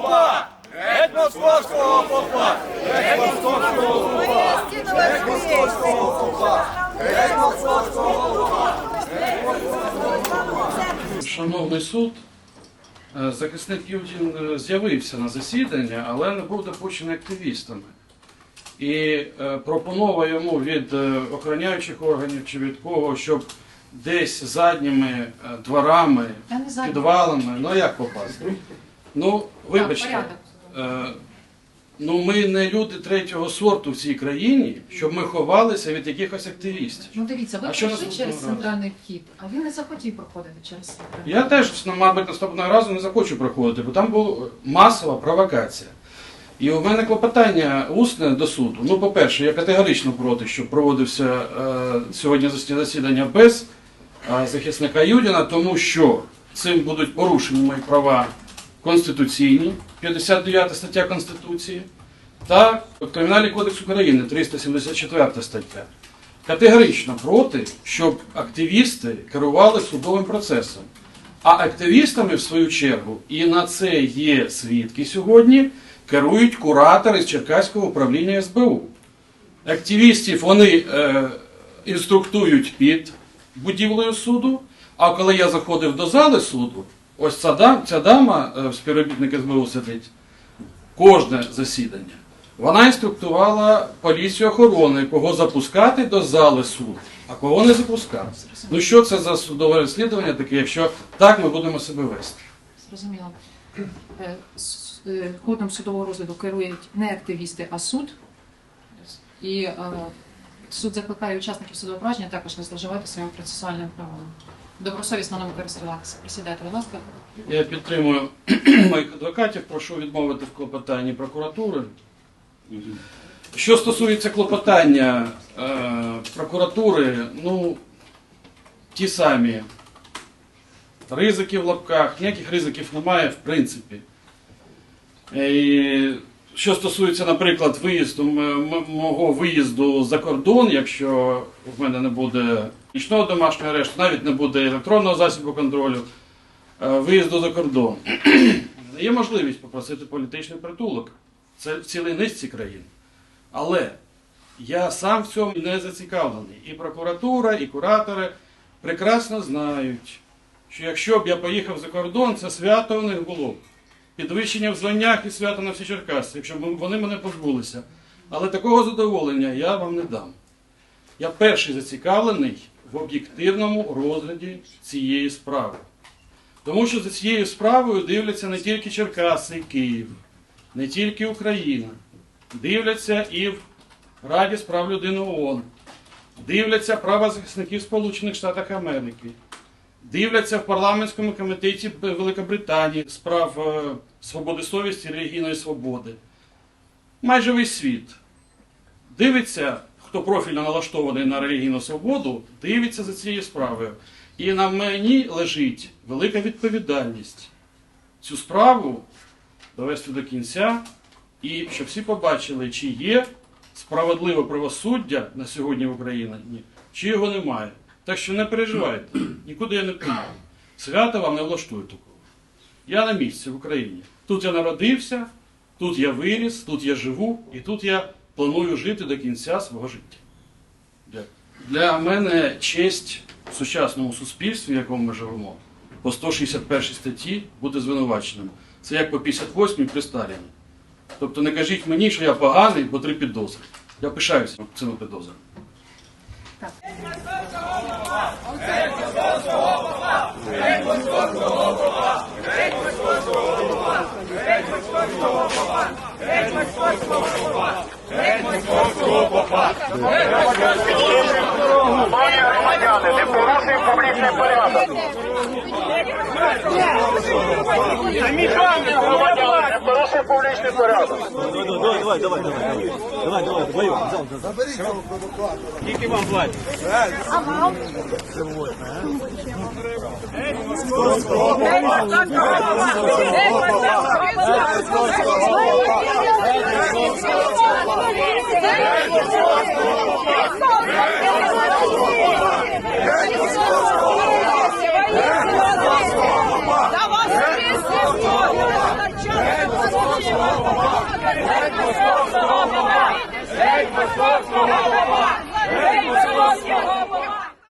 попа! Геть московського попа! Геть московського попа! Геть московського попа! Геть московського попа! Шановний суд, е, захисник Юдін е, з'явився на засідання, але не був допущений активістами. І е, пропонував йому від охороняючих органів чи від кого, щоб десь задніми дворами, підвалами, ну як попасти? Ну, вибачте, е, ну ми не люди третього сорту в цій країні, щоб ми ховалися від якихось активістів. Ну дивіться, ви А що пройшли наступного через разу? центральний вхід, а він не захотів проходити через центральний. Я теж, ну, мабуть, наступного разу не захочу проходити, бо там була масова провокація. І у мене клопотання усне до суду. Ну, по-перше, я категорично проти, щоб проводився е, сьогодні засідання без е, захисника Юдіна, тому що цим будуть порушені мої права конституційні, 59 стаття Конституції, та Кримінальний кодекс України, 374 стаття. Категорично проти, щоб активісти керували судовим процесом. А активістами, в свою чергу, і на це є свідки сьогодні, керують куратори з Черкаського управління СБУ. Активістів вони е, інструктують під будівлею суду. А коли я заходив до зали суду, ось ця дама, ця дама е, співробітник СБУ сидить, кожне засідання. Вона інструктувала поліцію охорони, кого запускати до зали суду, а кого не запускати. Ну що це за судове розслідування таке, якщо так ми будемо себе вести? Зрозуміло. Е, е, Ходом судового розгляду керують не активісти, а суд. І суд закликає учасників судового провадження також не зловживати своїм процесуальним правом. Добросовісно ним користуватися. Присідайте, будь ласка. Я підтримую моїх адвокатів, прошу відмовити в клопотанні прокуратури. Що стосується клопотання е, прокуратури, ну ті самі ризики в лапках, ніяких ризиків немає, в принципі. Е, І що стосується, наприклад, виїзду мого виїзду за кордон, якщо в мене не буде нічного домашнього арешту, навіть не буде електронного засобу контролю, е, виїзду за кордон, є можливість попросити політичний притулок. Це в цілій низці країн. Але я сам в цьому не зацікавлений. І прокуратура, і куратори прекрасно знають, що якщо б я поїхав за кордон, це свято у них було. б. Підвищення в званнях і свято на всі Черкаси, якщо б вони мене позбулися. Але такого задоволення я вам не дам. Я перший зацікавлений в об'єктивному розгляді цієї справи. Тому що за цією справою дивляться не тільки Черкаси і Київ, не тільки Україна, дивляться і в Раді справ людини ООН, дивляться правозахисників Сполучених Штатів Америки, дивляться в парламентському комітеті Великобританії з прав е, свободи совісті і релігійної свободи. Майже весь світ дивиться, хто профільно налаштований на релігійну свободу, дивиться за цією справою. І на мені лежить велика відповідальність цю справу довести до кінця, і щоб всі побачили, чи є справедливе правосуддя на сьогодні в Україні, чи його немає. Так що не переживайте, нікуди я не поїду. Свято вам не влаштує такого. Я на місці в Україні. Тут я народився, тут я виріс, тут я живу, і тут я планую жити до кінця свого життя. Дякую. Для мене честь в сучасному суспільстві, в якому ми живемо, по 161 статті бути звинуваченим. Це як по 58 при Сталіні. Тобто не кажіть мені, що я поганий, бо три підозри. Я пишаюся цими підозрами. Пані громадяни, не порушуємо публічний порядок. Шановні громадяни, не порушуємо публічний порядок. Давай, давай, давай, давай, давай, давай, давай, вдвоем, взял, взял. Скільки вам платять? Да вас Московського! Геть Московського! Геть Московського!